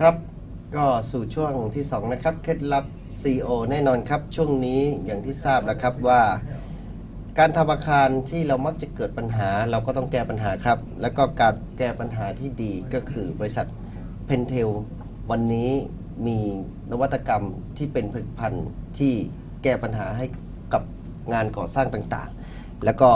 ครับก็สู่ช่วงที่ 2 นะครับ เคล็ดลับ CEO แน่นอนครับ ช่วงนี้อย่างที่ทราบแล้วครับว่า การทำอาคารที่เรามักจะเกิดปัญหา เราก็ต้องแก้ปัญหาครับ แล้วก็การแก้ปัญหาที่ดีก็คือบริษัทเพนเทลวันนี้มีนวัตกรรมที่เป็นผลิตภัณฑ์ที่แก้ปัญหาให้กับงานก่อสร้างต่างๆ แล้วก็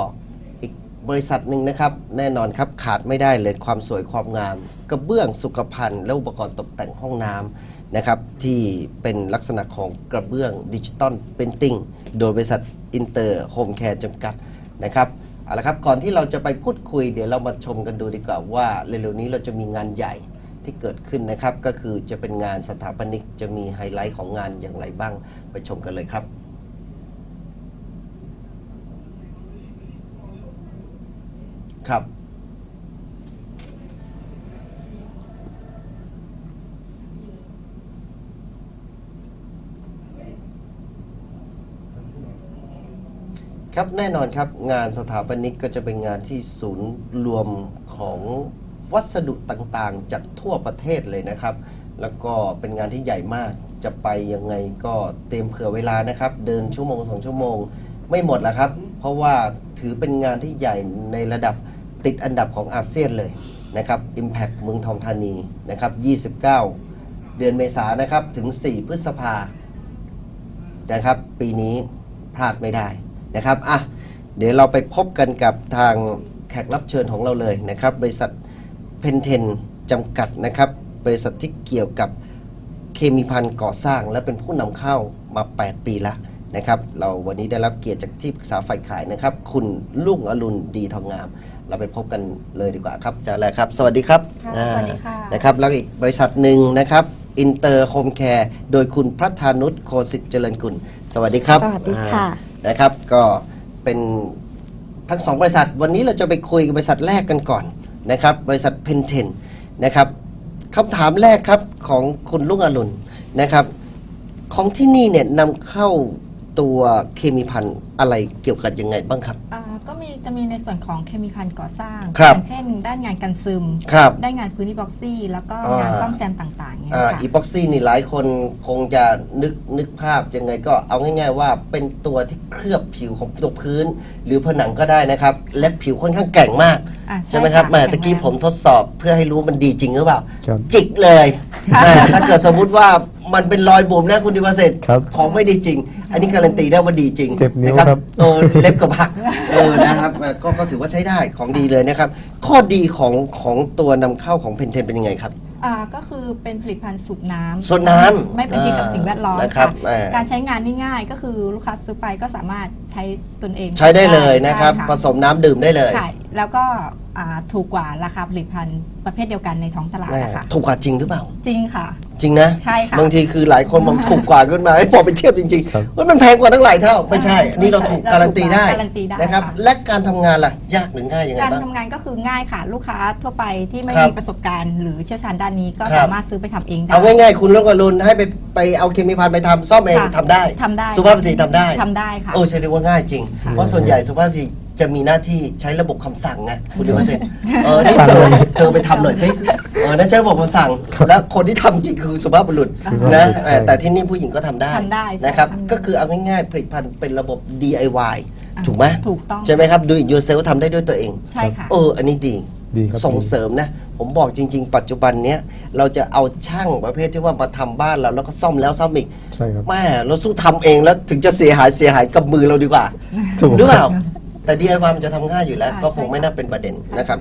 บริษัทหนึ่งนะครับ แน่นอนครับขาดไม่ได้เลยความสวยความงาม กระเบื้องสุขภัณฑ์และอุปกรณ์ตกแต่งห้องน้ำนะครับที่เป็นลักษณะของกระเบื้องดิจิตอลเป็นติ้งโดยบริษัทอินเตอร์โฮมแคร์จำกัดนะครับเอาละครับก่อนที่เราจะไปพูดคุยเดี๋ยวเรามาชมกันดูดีกว่าว่าเร็วๆนี้เราจะมีงานใหญ่ที่เกิดขึ้นนะครับ ก็คือจะเป็นงานสถาปนิกจะมีไฮไลท์ของงานอย่างไรบ้างไปชมกันเลยครับ ครับ ครับแน่นอนครับงานสถาปนิกก็จะเป็นงานที่ศูนย์รวมของวัสดุต่างๆ จากทั่วประเทศเลยนะครับ แล้วก็เป็นงานที่ใหญ่มากจะไปยังไงก็เตรียมเผื่อเวลานะครับ เดินชั่วโมงสองชั่วโมง ไม่หมดละครับ เพราะว่าถือเป็นงานที่ใหญ่ในระดับ ติดอันดับของอาเซียนเลยนะครับ Impact เมืองทองธานีนะครับ 29 เดือนเมษานนะครับถึง 4 พฤษภานะครับ ปีนี้พลาดไม่ได้นะครับอะเดี๋ยวเราไปพบกันกับทางแขกรับเชิญของเราเลยนะครับ บริษัทเพนเทนจำกัดนะครับ บริษัทที่เกี่ยวกับเคมีพันธ์ก่อสร้าง และเป็นผู้นำเข้ามา 8 ปีละนะครับ เราวันนี้ได้รับเกียรติจากที่ปรึกษาฝ่ายขายนะครับ คุณลุงอรุณดีทองงาม เราไปพบกันเลยดีกว่าครับอาจารย์แรกครับ สวัสดีครับค่ะอ่าสวัสดีค่ะนะครับแล้วอีกบริษัทหนึ่งนะครับอินเตอร์โฮมแคร์โดยคุณพัฒนุชโคสิทธิ์เจริญกุลสวัสดีครับสวัสดีค่ะ อ่านะครับก็เป็นทั้งสองบริษัท วันนี้เราจะไปคุยกับบริษัทแรกกันก่อนนะครับบริษัทเพนเทนนะครับคำถามแรกครับของคุณลุงอรุณนะครับ ของที่นี่เนี่ยนำเข้าตัวเคมีพันธ์อะไรเกี่ยวกับยังไงบ้างครับอ่าก็มี จะมีในส่วนของเคมีพันธ์ก่อสร้างครับอย่างเช่น ด้านงานกันซึม ครับด้านงานพื้นที่บ็อกซี่ แล้วก็อ่าง งานซ่อมแซมต่างๆเนี่ยอ่าค่ะ อีพ็อกซี่นี่หลายคนคงจะนึกนึกภาพยังไงก็เอาง่าย ๆ ว่าเป็นตัวที่เคลือบผิวของตัวพื้น หรือผนังก็ได้นะครับ และผิวค่อนข้างแกร่งมากอ่าใช่ไหมครับค่ะแหม่แข็งตะกี้แรงผมทดสอบเพื่อให้รู้มันดีจริงหรือเปล่า ครับ จิกเลยแหม่ถ้าเกิดสมมุติว่า มันเป็นรอยบุ๋มนะคุณดิวเศษครับของไม่ดีจริง อันนี้การันตีได้ว่าดีจริงเจ็บนิ้วนะครับครับ เออเล็บกับหักเออนะครับเออก็ก็ถือว่าใช้ได้ของดีเลยนะครับ ข้อดีของของตัวนำเข้าของเพนเทนเป็นยังไงครับ อ่าก็คือเป็นผลิตภัณฑ์สูบน้ำสูบน้ำไม่เป็นพิษกับสิ่งแวดล้อมนะครับค่ะอ่า การใช้งานนี่ง่ายก็คือลูกค้าซื้อไปก็สามารถใช้ตนเองใช้ได้เลยนะครับ ใช่ผสมน้ำดื่มได้เลยค่ะแล้วก็อ่าถูกกว่าราคาผลิตภัณฑ์ประเภทเดียวกันในท้องตลาดแม่นะคะถูกกว่าจริงหรือเปล่า จริงค่ะ จริงนะใช่ค่ะบางทีคือหลายคนมองถูกกว่าขึ้นมาไอ้พอไปเทียบจริงครับ ๆว่ามันแพงกว่าตั้งหลายเท่าไม่ใช่อันนี้เราถูกเราถูกการันตีได้การันตีได้นะครับ ค่ะ และการทำงานล่ะ ยากหรือง่ายยังไงการบ้าง ทำงานก็คือง่ายค่ะ ลูกค้าทั่วไปที่ไม่ครับมีประสบการณ์ หรือเชี่ยวชาญด้านนี้ก็ครับ สามารถซื้อไปทำเองได้ เอาง่ายๆ คุณลูกอรุณให้ไปไปเอาเคมีพันไปทำซ่อมเองค่ะทำได้ทำได้ สุภาพสตรีทำได้ ทำได้ค่ะ โอ้ใช่ได้ว่าง่ายจริงค่ะเพราะส่วนใหญ่สุภาพสตรีจะมีหน้าที่ใช้ระบบคำสั่งไงคุณดิวเซนเออนี่สั่งเธอเลยเธอไปทำหน่อยสิเออนั่นใช้ระบบคำสั่งแล้วคนที่ทำจริงคือสุภาพบุรุษคือสุภาพบุรุษนะใช่ เออแต่ที่นี่ผู้หญิงก็ทำได้ทำได้ใช่นะครับค่ะก็คือเอาง่ายๆผลิตภัณฑ์เป็นระบบ DIY อะถูกไหมถูกต้อง ใช่ไหมครับ do it yourself ทำได้ด้วยตัวเอง ใช่ค่ะ เออ อันนี้ดี ดีครับส่งเสริมนะ ผมบอกจริง ๆ ปัจจุบันเนี้ยเราจะเอาช่างประเภทที่ว่ามาทำบ้านเราแล้วก็ซ่อมแล้วซ่อมอีกใช่ครับ แม่เราสู้ทำเองแล้วถึงจะเสียหายเสียหายกับมือเราดีกว่าถูก หรือเปล่าแต่ DIY มันจะทำง่ายอยู่แล้ว อ่าก็คงใช่ ไม่น่าเป็นประเด็นใช่นะครับ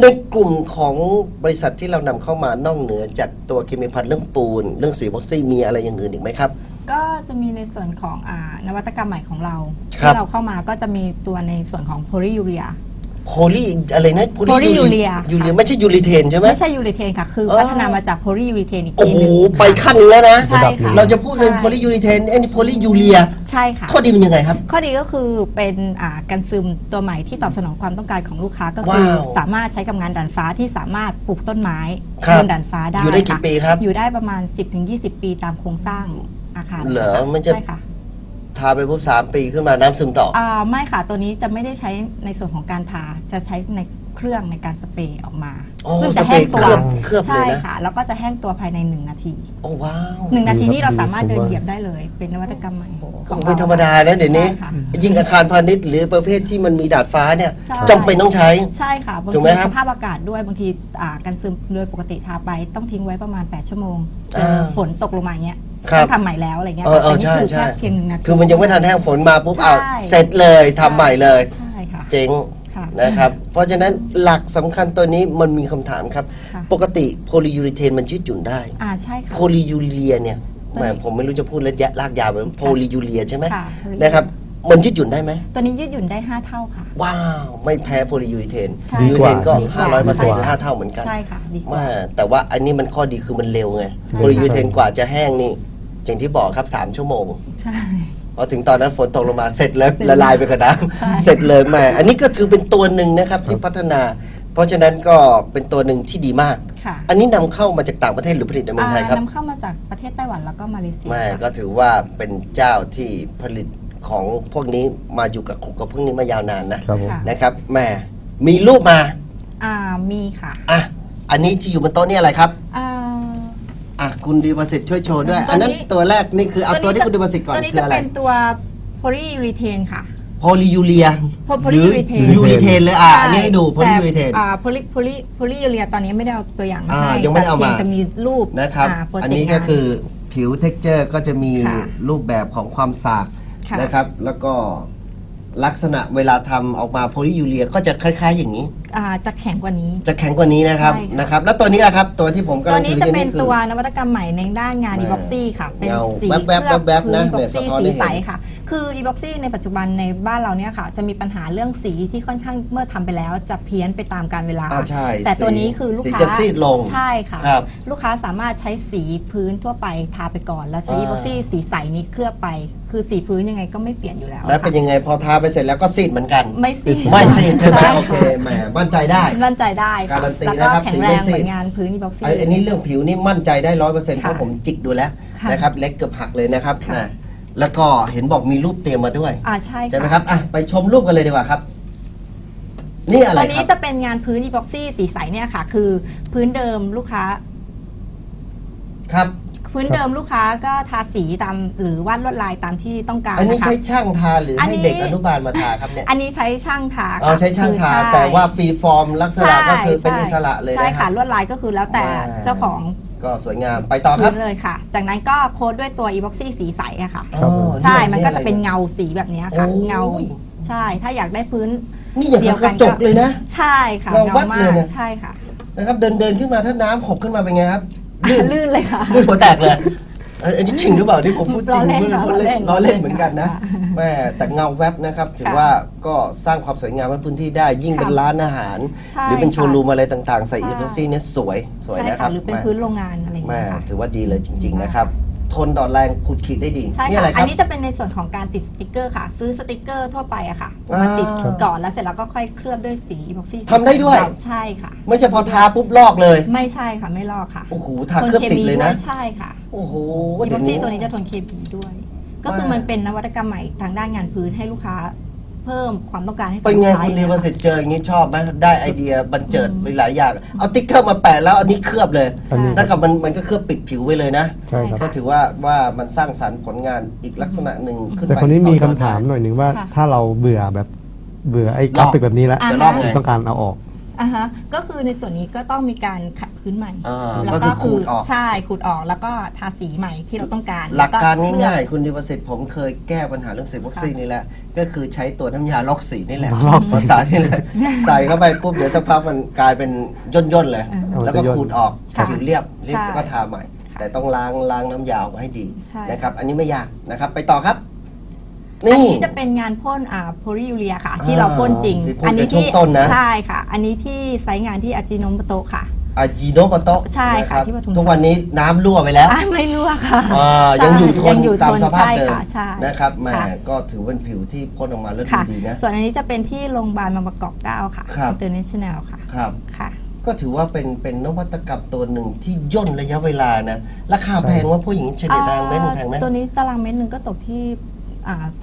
ในกลุ่มของบริษัทที่เรานำเข้ามานอกเหนือจากตัวเคมีพันธ์เรื่องปูน เรื่องสีบ็อกซี่มีอะไรอย่างอื่นอีกไหมครับ ก็จะมีในส่วนของอานวัตกรรมใหม่ของเราครับ ที่เราเข้ามาก็จะมีตัวในส่วนของโพลียูเรีย โพลีอะไรนะ Polyurea ยูเรียไม่ใช่ยูริเทนใช่ไหมไม่ใช่ยูริเทนค่ะ คือเออพัฒนามาจากโพลียูริเทนอีกโอ้ทีโหหนึงไปขั้นหนึงแล้วนะใช่ค่ะเราจะพูดเป็นใช่โพลียูริเทนอันนี้โพลียูเรียใช่ค่ะข้อดีมันยังไงครับ ข้อดีก็คือเป็นอ่ากันซึมตัวใหม่ที่ตอบสนองความต้องการของลูกค้าก็คือว้าวสามารถใช้กับงานด่านฟ้าที่สามารถปลูกต้นไม้ครับบนด่านฟ้าได้อยู่ได้กี่ะปีครับอยู่ได้ประมาณ 10-20 ปีตามโครงสร้างอาคารเหรอค่ะมันจะใช่ค่ะ ทาไปปุ๊บสามปีขึ้นมาน้ำซึมต่อ อ่าไม่ค่ะตัวนี้จะไม่ได้ใช้ในส่วนของการทาจะใช้ในเครื่องในการสเปรย์ออกมาโอ้ซึ่งสจะเปรแห้งย์ตัเควลือบเคลือบเลใช่ยนะค่ะแล้วก็จะแห้งตัวภายใน 1 นาทีโอ้ว้าว1นาทีดีนี่ครับเราสามารถดีเดินผมว่าเหยียบได้เลย เป็นนวัตกรรมใหม่ขก็องไม่ธรรมดานะเดี๋ยวนี้ ใช่ค่ะ ยิ่งอาคารพาณิชย์หรือประเภทที่มันมีดาดฟ้าเนี่ยใช่ จำเป็นต้องใช้ ใช่ค่ะบางถูกไหมทีครับสภาพอากาศด้วยบางทีอ่ากันซึมโดยปกติทาไปต้องทิ้งไว้ประมาณ 8 ชั่วโมงเจออ่าฝนตกลงมาอย่างเงี้ย ครับต้องทำใหม่แล้วอะไรเงี้ยเออเออแต่นี่คือใช่ แค่ใช่เพียงหนึ่งนาที คือมันยังไม่ทันแห้งฝนมาปุ๊บใช่ เอาเสร็จเลยทำใช่ใหม่เลย ใช่ค่ะเจ๋งค่ะ นะครับ เพราะฉะนั้นหลักสำคัญตัวนี้มันมีคำถามครับ ค่ะ ปกติโพลียูริเทนมันยืดหยุ่นได้ อ่าใช่ค่ะโพลียูเรียเนี่ยตัวแหมนี้ผมไม่รู้จะพูดแล้วยะลากยาวเหมือนโพลียูเรียใช่ไหมค่ะ นะครับมันยืดหยุ่นได้ไหม ตัวนี้ยืดหยุ่นได้ 5 เท่าค่ะ ว้าว ไม่แพ้โพลียูริเทนใช่ยูริเทนก็ ดีกว่า 500เปอร์เซ็นต์ดีกคือว่า5เท่าเหมือนกันใช่ค่ะ ดีกว่าว่าแต่ว่าอันนี้มันข้อดีคือมันเร็วไงใช่ โพลียูริเทนกว่าจะแห้งนี่ อย่างที่บอกครับ 3 ชั่วโมงใช่ พอถึงตอนนั้นฝนตกลงมาเสร็จเลยเสร็จละลายไปกับน้ใช่ำเสร็จเลยแหม่อันนี้ก็ถือเป็นตัวหนึ่งนะครับที่พัฒนา เพราะฉะนั้นก็เป็นตัวหนึ่งที่ดีมาก ค่ะอันนี้นำเข้ามาจากต่างประเทศหรือผลิตในเมืองไทยครับนำเข้ามาจากประเทศไต้หวันแล้วก็มาเลเซียแม่ค่ะ ก็ถือว่าเป็นเจ้าที่ผลิตของพวกนี้มาอยู่กับครุกกับพวกนี้มายาวนานนะครับผม ค่ะ นะครับแหม่มีรูปมาอ่ามีค่ะ อะอันนี้ที่อยู่บนโต๊ะนี่อะไรครับ อ่า อะคุณดีประสิทธิ์ช่วยโชว์ด้วยตัวนี้อันนั้นตัวแรกนี่คือเอาตัวที่คุณดีประสิทธิ์ก่อนตัวนี้คือจะอะไรเป็นตัวโพลียูรีเทนค่ะ โพลียูเรียโพลียูรีเทนยูริเทนเลยอะช่อันนี้ให้ดูโพลียูริเทนแต่อ่าโพลีโพลีโพลียูเรียตอนนี้ไม่ได้เอาตัวอย่างมาอ่าให้ยังไม่ได้เอามา แต่พียงจะมีรูปนะครับาโปรเจอันต์นี้ก็งาคือผิวเท็กเจอร์ก็จะมีค่ะรูปแบบของความสากค่ะ นะครับ แล้วก็ ลักษณะเวลาทำออกมาโพลียูเรียก็จะคล้ายๆ อย่างนี้อ่าจะแข็งกว่านี้ จะแข็งกว่านี้นะครับใช่ค่ะนะครับ แล้วตัวนี้ล่ะครับ ตัวที่ผมกำตัลัวงนี้ถือจะอยู่เป็นนี่คือตัวนวัตกรรมใหม่ในด้านงานแม่ e ีบ็อกซี่ค่ะ เป็นเงาสีแวบๆเคลือบแวบๆพื้นนะ e ีบ็อกซี่เนี่ยสะท้อนให้สีเห็นใสค่ะ คือ e ีบ็อกซี่ในปัจจุบันในบ้านเราเนี่ยค่ะ จะมีปัญหาเรื่องสีที่ค่อนข้างเมื่อทำไปแล้วจะเพี้ยนไปตามการเวลา อ่าใช่แต่ตัวสีนี้คือลูกสีค้าจะซีดลงใช่ค่ะ ครับลูกค้าสามารถใช้สีพื้นทั่วไปทาไปก่อน แล้วใช้อ่า e ีบ็อกซี่สีใสนี้เคลือบไป คือสีพื้นยังไงก็ไม่เปลี่ยนอยู่แล้วแล้วเป็นค่ะยังไงพอทาไปเสร็จแล้วก็ซีดเหมือนกัน ไม่ซีดไม่ซีดใช่ไหมใช่โอเคแหมมั่นใจได้ มั่นใจได้ค่ะการันตีแล้วก็นะครับแข็สีงไม่แรงซีด เหมือนงานพื้น e ีบ็อกซี่ ไอ้อันนี้เรื่องผิวนี่มั่นใจได้ร้อยเปอร์เซ็นต์เพค่ะราะผมจิกดูแล้วค่ะนะครับเล็กเกือบหักเลยนะครับค่ะ นะ แล้วก็เห็นบอกมีรูปเตรียมมาด้วยอ่าใช่ใช่ไหมค่ะครับอะไปชมรูปกันเลยดีกว่าครับ นี่อะไรตัวคนี้รับจะเป็นงานพื้น e ีบ็อกซี่สีใสเนี่ยค่ะ คือพื้นเดิมลูกค้า ครับพื้นเดิมลูกค้าก็ทาสีตามหรือวาดลวดลายตามที่ต้องการอันนี้นะคะ ใช้ช่างทาหรืออนให้นี้เด็กอนุบาลมาทาครับเนี่ยอันนี้ใช้ช่างทาอ๋อค่ะใช้ช่างทาคือใแต่ว่าฟรีฟอร์มลักษณะก็คือเป็นใช่อิสระเลยใช่นะคค่ะรับ ลวดลายก็คือแล้วแต่ว้าว เจ้าของ ก็สวยงามไปต่อคพื้รับนเลยค่ะ จากนั้นก็โค้ดด้วยตัว e ีบ็อกซี่สีใสอะค่ะ ครับผมใช่ มันก็อไรจะเป็นเงาสีแบบเนี้ยค่ะ โอ้ย เงา ใช่ ถ้าอยากได้พื้น นี่อย่างเดียวกกัระนจก็กเลยนะ ใช่ค่ะเงาเงาวับมาเลยกเนี่ย ใช่ค่ะ นะครับเดินเดินขึ้นมาถ้าน้ำหกขึ้นมาเป็นไงครับ ลื่นเลยค่ะ ลื่นหัวแตกเลยเอ่ออันนี้จริงหรือเปล่าที่ผมพูดจริงล้อเล่นพูดเล่นล้ล้ออเล่เล่นนเหมือนกันนะค่ะแม่แต่เงาแวบนะครับถือค่ะว่าก็สร้างความสวยงามให้พื้นที่ได้ยิ่งค่ะเป็นร้านอาหารใช่หรือเป็นโชว์รูมค่ะอะไรต่างๆ ใส่ใช่อีพ็อกซี่เนี่ยสวยสวยใช่นะคค่ะรับหรือเป็นแม่พื้นโรงงานอะไรอย่างแม่เงี้ยค่ะถือว่าดีเลยจริง ๆ นะครับทนต่อแรงขุดขีดได้ดีใช่นี่ค่ะอะไรคอัรันบนี้จะเป็นในส่วนของการติดสติกเกอร์ค่ะ ซื้อสติกเกอร์ทั่วไปอะค่ะอ่ามมาติดก่อนแล้วเสร็จแล้วก็ค่อยเคลือบด้วยสีอีพ็อกซี่ทำได้ด้วยใช่ค่ะ ไม่ใช่พอทาปุ๊บลอกเลย ไม่ใช่ค่ะไม่ลอกค่ะโอ้โหทาเคลือบติดเลยนะทใช่ค่ะ โอ้โหอีเดี๋พ็ยอกวซี่นี้ตัวนี้จะทนเคมีด้วย ก็คือว่ามัมันเป็นนวัตกรรมใหม่ทางด้านงานพื้นให้ลูกค้าเพิ่มความต้องการให้กับเป็นไงลูกค้าคุณดีอประย่างสิเงี้ยทธิ์เจออย่างนี้ชอบไหมได้ไอเดียบันเจิดไปหลายอย่าง เอาติ๊กเกอร์มาแปะแล้วอันนี้เคลือบเลยอันนี้ถ้ากับมันมันก็เคลือบปิดผิวไปเลยนะใช่ครับก็ถือว่าว่ามันสร้างสรรค์ผลงานอีกลักษณะหนึ่งขึ้นแต่ไปคนนี้มีคำต่อยอดถามหน่อยหนึ่งว่าค่ะถ้าเราเบื่อแบบเบื่อไอ้กราฟิกแบบนี้แล้วอ่าจะลอกไงต้องการเอาออก อะฮะก็คือในส่วนนี้ก็ต้องมีการขัดพื้นใหม่ อ่าแล้วก็คือขูดออก ใช่ขูดออกแล้วก็ทาสีใหม่ที่เราต้องการหลักการแวเคลือบง่ายๆ คุณดีประสิทธิ์ผมเคยแก้ปัญหาเรื่องสีบ็อกซี่นี่แหละ ก็คือใช้ตัวน้ำยาล็อกสีนี่แหละล็อกสีภาษานี่แหละใส่เข้าไปปุ๊บเดี๋ยวสักพักมันกลายเป็นย่นๆเลยอ๋อแล้วก็จะย่นขูดออกค่ะผิวเรียบเรียบใช่แล้วก็ทาใหม่ แต่ต้องล้างล้างน้ำยาออกมาให้ดีใช่ นะครับ อันนี้ไม่ยากนะครับ ไปต่อครับ อันนี่นี้จะเป็นงานพ่นอ่าโพลียูเรียค่ะ ที่เราพ่นจริงที่พ่นในช่วงต้นนะ ใช่ค่ะ อันนี้ที่ไซต์งานที่อาจิโนมโตะค่ะ อาจิโนโมโตะใช่ค่ะนรับที่ปทุม ทุกวันนี้น้ำรั่วไปแล้วอ่าไม่รั่วค่ะอ่าใช่ยังอยู่ทนยังอยู่ตามทนสภาพใช่เดิมค่ะใช่ นะครับแหม่ค่ะ ก็ถือเป็นผิวที่พ่นออกมาแล้วดูค่ะ ดีนะ ส่วนอันนี้จะเป็นที่โรงพยาบาลบางประกอบเก้าค่ะครับ International ค่ะครับ ค่ะ ก็ถือว่าเป็นเป็นนวัตกรรมตัวหนึ่งที่ย่นระยะเวลานะ ราคาแพงว่าผู้หญิงเฉลี่ยตารางเมตรหนึ่งแพงไหม ตัวนี้ตารางเมตรหนึ่งก็ตกที่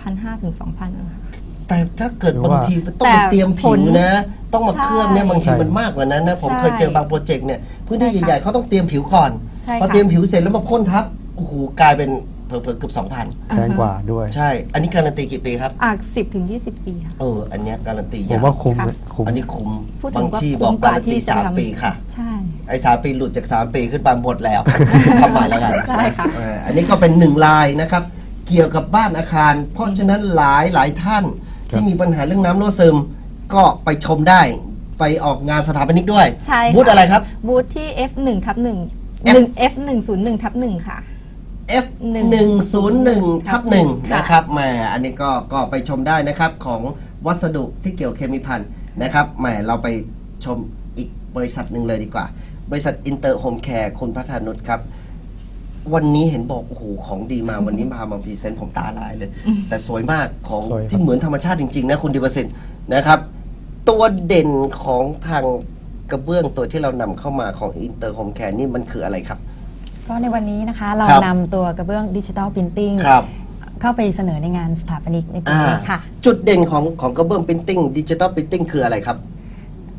พันห้าถึงสองพันนะคะแต่ถ้าเกิดหรือบางว่าทีต้องไปแต่เตรียมผิวผลนะ ต้องมาใช่เคลือบเนี่ยบางทีใช่มันมากกว่านั้นนะ ผมใช่เคยเจอบางโปรเจกต์เนี่ยพื้นที่ใช่ค่ะใหญ่ๆเขาต้องเตรียมผิวก่อนใช่พอค่ะเตรียมผิวเสร็จแล้วมาพ่นทับโอ้โหกลายเป็นเผลอๆเกือบ2,000แพงกว่าด้วย ใช่ อันนี้การันตีกี่ปีครับอะสิบถึงยี่สิบปีค่ะ เออ อันเนี้ยการันตีผมยากว่าคุ้มค่ะนะคุ้ม อันนี้คุ้มพูดถึบางงว่าที่บคุ้อกมกการัว่านตีที่จะสามทำปีค่ะ ใช่ ไอ้สามปีหลุดจากสามปีขึ้นไปหมดแล้วทำใหม่แล้วกันใช่ค่ะเอออันนี้ก็เป็นหนึ่งลายนะครับ เกี่ยวกับบ้านอาคาร เพราะฉะนั้นหลายหลายท่านที่มีปัญหาเรื่องน้ำรั่วซึมก็ไปชมได้ไปออกงานสถาปนิกด้วย ใช่ค่ะบูธอะไรครับ บูธที่ F1 ทับ1 F 1 F101 ทับ1ค่ะ F หนึ่ง1 0 1 ทับหนึ่งค่ะนะครับแหมอันนี้ก็ก็ไปชมได้นะครับของวัสดุที่เกี่ยวเคมีพันนะครับแหมเราไปชมอีกบริษัทหนึ่งเลยดีกว่า บริษัทอินเตอร์โฮมแคร์คุณพัฒนุชครับ วันนี้เห็นบอกโอ้โหของดีมาวันนี้มามาพรีเซนต์ผมตาลายเลย แต่สวยมากของสวยครับ ที่เหมือนธรรมชาติจริง ๆ นะคุณดิบสินนะครับ ตัวเด่นของทางกระเบื้องตัวที่เรานำเข้ามาของอินเตอร์โฮมแคร์นี่มันคืออะไรครับ ก็ในวันนี้นะคะเราครับ นำตัวกระเบื้องดิจิ t a ลพิมพ์ติ้งครับเข้าไปเสนอในงานสถาปนิกในปีอ่านี้ค่ะ จุดเด่นของของกระเบื้องพิมพ์ติ้งดิจิตอลพิมพ์ติ้งคืออะไรครับ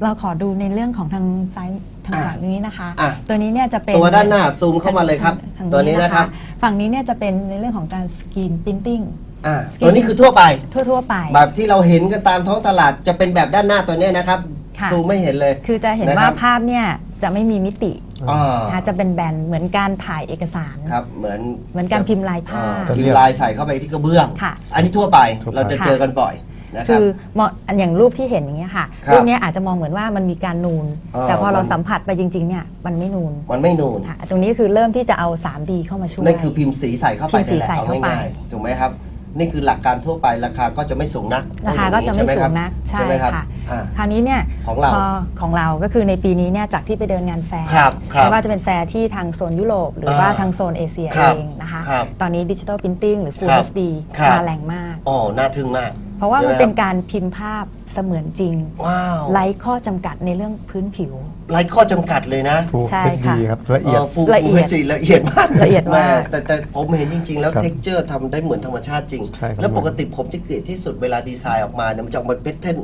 เราขอดูในเรื่องของทางซ้าย ทางอ่าฝั่งนี้นะคะ อะ ตัวนี้เนี่ยจะเป็นตัวด้านหน้าซูมเข้ามาเลยครับ ทางตัวนี้นะครับ ฝั่งนี้เนี่ยจะเป็นในเรื่องของการสกรีนพิมพ์ติ้ง อ่าตัวนี้คือทั่วไป ทั่ว ๆ ไป แบบที่เราเห็นกันตามท้องตลาดจะเป็นแบบด้านหน้าตัวเนี้ยนะครับ ค่ะ ซูมไม่เห็นเลย คือจะเห็นนะคว่ารับ ภาพเนี่ยจะไม่มีมิติอ่านะคะจะเป็นแบนเหมือนการถ่ายเอกสาร ครับ เหมือนเหมือนการพิมพ์ลายผ้า อ่จะพิเรีมยกพ์ลายใส่เข้าไปที่กระเบื้อง ค่ะ อันนี้ทั่วไป ทั่วไป เราจะเจอกันบ่อย นะคคืรับอเหมาะอย่างรูปที่เห็นอย่างเงี้ยค่ะครับรูปเนี้ยอาจจะมองเหมือนว่ามันมีการนูน อ่า แต่พอเรามันสัมผัสไปจริงๆเนี่ยมันไม่นูนมันไม่นูน ค่ะตรงนี้คือเริ่มที่จะเอา 3D เข้ามาช่วย นั่นคือพิมพ์สีใส่เข้าไปพิมพ์สีนั่นแหละใส่เอาเข้าไปง่ายๆถูกไหมครับ นี่คือหลักการทั่วไปราคาก็จะไม่สูงนักราคาก็จะไม่สูงนักใช่ใช่ไหมครับค่ะ อ่า คราวนี้เนี่ยของเราพของเราก็คือในปีนี้เนี่ยจากที่ไปเดินงานแฟร์ครับครับไม่ว่าจะเป็นแฟร์ที่ทางโซนยุโรปหรือว่าอ่าทางโซนเอเชียครัเอบงนะคะ ครับตอนนี้ดิจิ t a ลพิมพ์ติ้งหรือ Full ครับ HD ครับ มาแรงมาก อ๋อน่าทึ่งมาก เพราะว่ามันใช่ไหมเป็นการพิมพ์ภาพเสมือนจริงว้าวไร้ข้อจำกัดในเรื่องพื้นผิว ไร้ข้อจำกัดเลยนะฟูลใช่เอ็กค่ะ ดีครับละเอียด ฟูละเอียดฟูละเอียดมากละเอียดมาก แต่แต่ผมเห็นจริง ๆ แล้วครับเท็กเจอร์ทำได้เหมือนธรรมชาติจริง ใช่ครับ แล้วปกติผมจะเกลียดที่สุดเวลาดีไซน์ออกมาเนี่ยมันจะออกมาเป็นเทน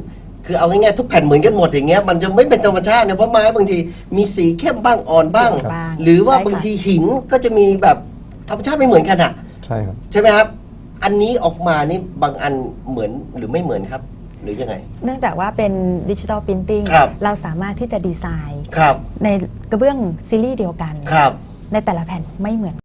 คือเอาง่ายๆทุกแผ่นเหมือนกันหมดอย่างเงี้ยมันจะไม่เป็นธรรมชาติเนี่ยเพราะไม้บางทีมีสีเข้มบ้างอ่อนบ้างเข้มบ้างหรือว่าใช่ค่ะบางทีหินก็จะมีแบบธรรมชาติไม่เหมือนกันอะ ใช่ครับ ใช่ไหมครับ อันนี้ออกมานี่บางอันเหมือนหรือไม่เหมือนครับ หรือยังไง เนื่องจากว่าเป็นดิจิ t a ลพิมพ์ติ้งครับเราสามารถที่จะดีไซน์ ครับ ในกระเบื้องซีรีส์เดียวกัน ครับ ในแต่ละแผ่นไม่เหมือน